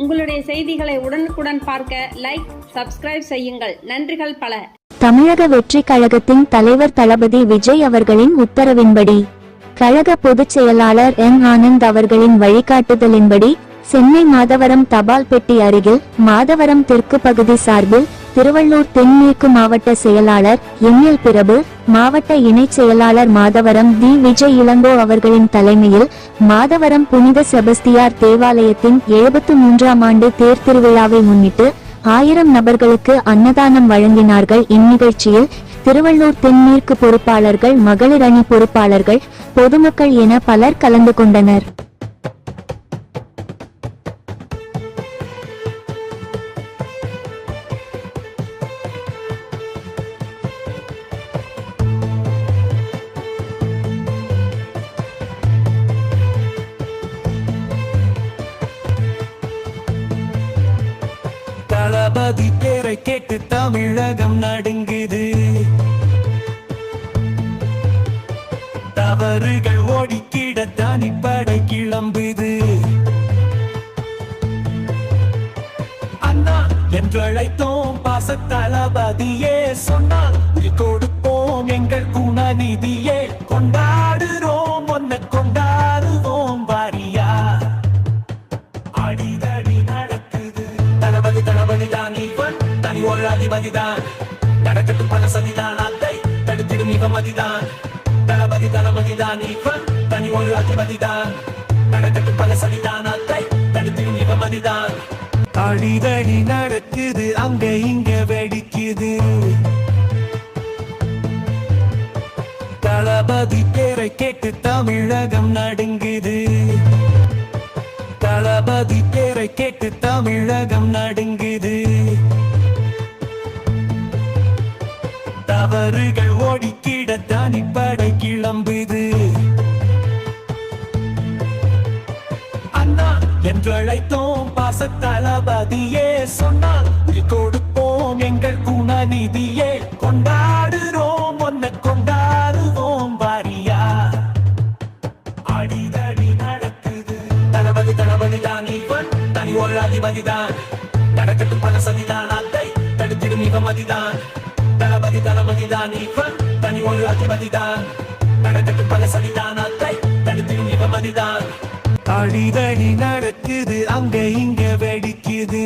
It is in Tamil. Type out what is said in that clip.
உங்களுடைய செய்திகளை உடனுக்குடன் பார்க்க லைக் சப்ஸ்கிரைப் செய்யுங்கள். நன்றிகள் பல. தமிழக வெற்றி கழகத்தின் தலைவர் தளபதி விஜய் அவர்களின் உத்தரவின்படி கழக பொதுச் செயலாளர் எம் ஆனந்த் அவர்களின் வழிகாட்டுதலின்படி சென்னை மாதவரம் தபால் பெட்டி அருகில் மாதவரம் தெற்கு பகுதி சார்பில் திருவள்ளூர் தென்மேற்கு மாவட்ட செயலாளர் எம் எல் பிரபு மாவட்ட இணைச் செயலாளர் மாதவரம் தி விஜய் இளங்கோ அவர்களின் தலைமையில் மாதவரம் புனித செபஸ்தியார் தேவாலயத்தின் எழுபத்து மூன்றாம் ஆண்டு தேர் திருவிழாவை முன்னிட்டு ஆயிரம் நபர்களுக்கு அன்னதானம் வழங்கினார்கள். இந்நிகழ்ச்சியில் திருவள்ளூர் தென்மேற்கு பொறுப்பாளர்கள் மகளிர் அணி பொறுப்பாளர்கள் பொதுமக்கள் என பலர் கலந்து கொண்டனர். தளபதி பேரை கேட்டு தமிழகம் நடுங்குது. தவறுகள் ஓடிக்கிட தனிப்படை கிளம்புது. அண்ணா என்றழைத்தோம் பாச தளபதியே சொன்னால் கொடுப்போம் எங்கள் குணநிதியே. கொண்டாடுறோம் ஒன்ன கொண்டாடுவோம் வாரியா. அடிதடி நீ தனி ஒரு அதிபதி தான் நடக்கட்டும் பல சதிதான் அத்தை தடுத்திடும் இவன் மதிதான் தளபதி தளபதிதான். இவன் தனி ஒரு அதிபதிதான். நடக்கட்டும் பல சதிதான் அத்தை தடுத்திடும் இவன் மதிதான் அடிதடி நடக்குது. அங்க இங்க வெடிக்குது. தளபதி பேரை கேட்டு தமிழகம் நடுங்குது. தளபதி பேரை கேட்டு தமிழகம் நடுங்குது. தவறுகள் ஓடிக்கிட தனிப்படை கிளம்புது. அண்ணா என்றழைத்தோம் பாச தளபதியே சொன்னால் கொடுப்போம் எங்கள் குணநிதியே. கொண்டாடுறோம் ஒன்ன கொண்டாடுவோம் வாரியா. அடிதடி நடக்குது. தளபதி தளபதி தான் இவன். தனி ஒரு அதிபதி தான் நடக்கட்டும் பல சதிதான். அத்தை தடுத்திடும் இவன் மதிதான் தளபதி தளபதி தான் இவன் தனி ஒரு அதிபதி தான் நடக்கட்டும் பல சதிதான் அதை தடுத்திடும் இவன் மதிதான் அடிதடி நடக்குது அங்க இங்க வெடிக்குது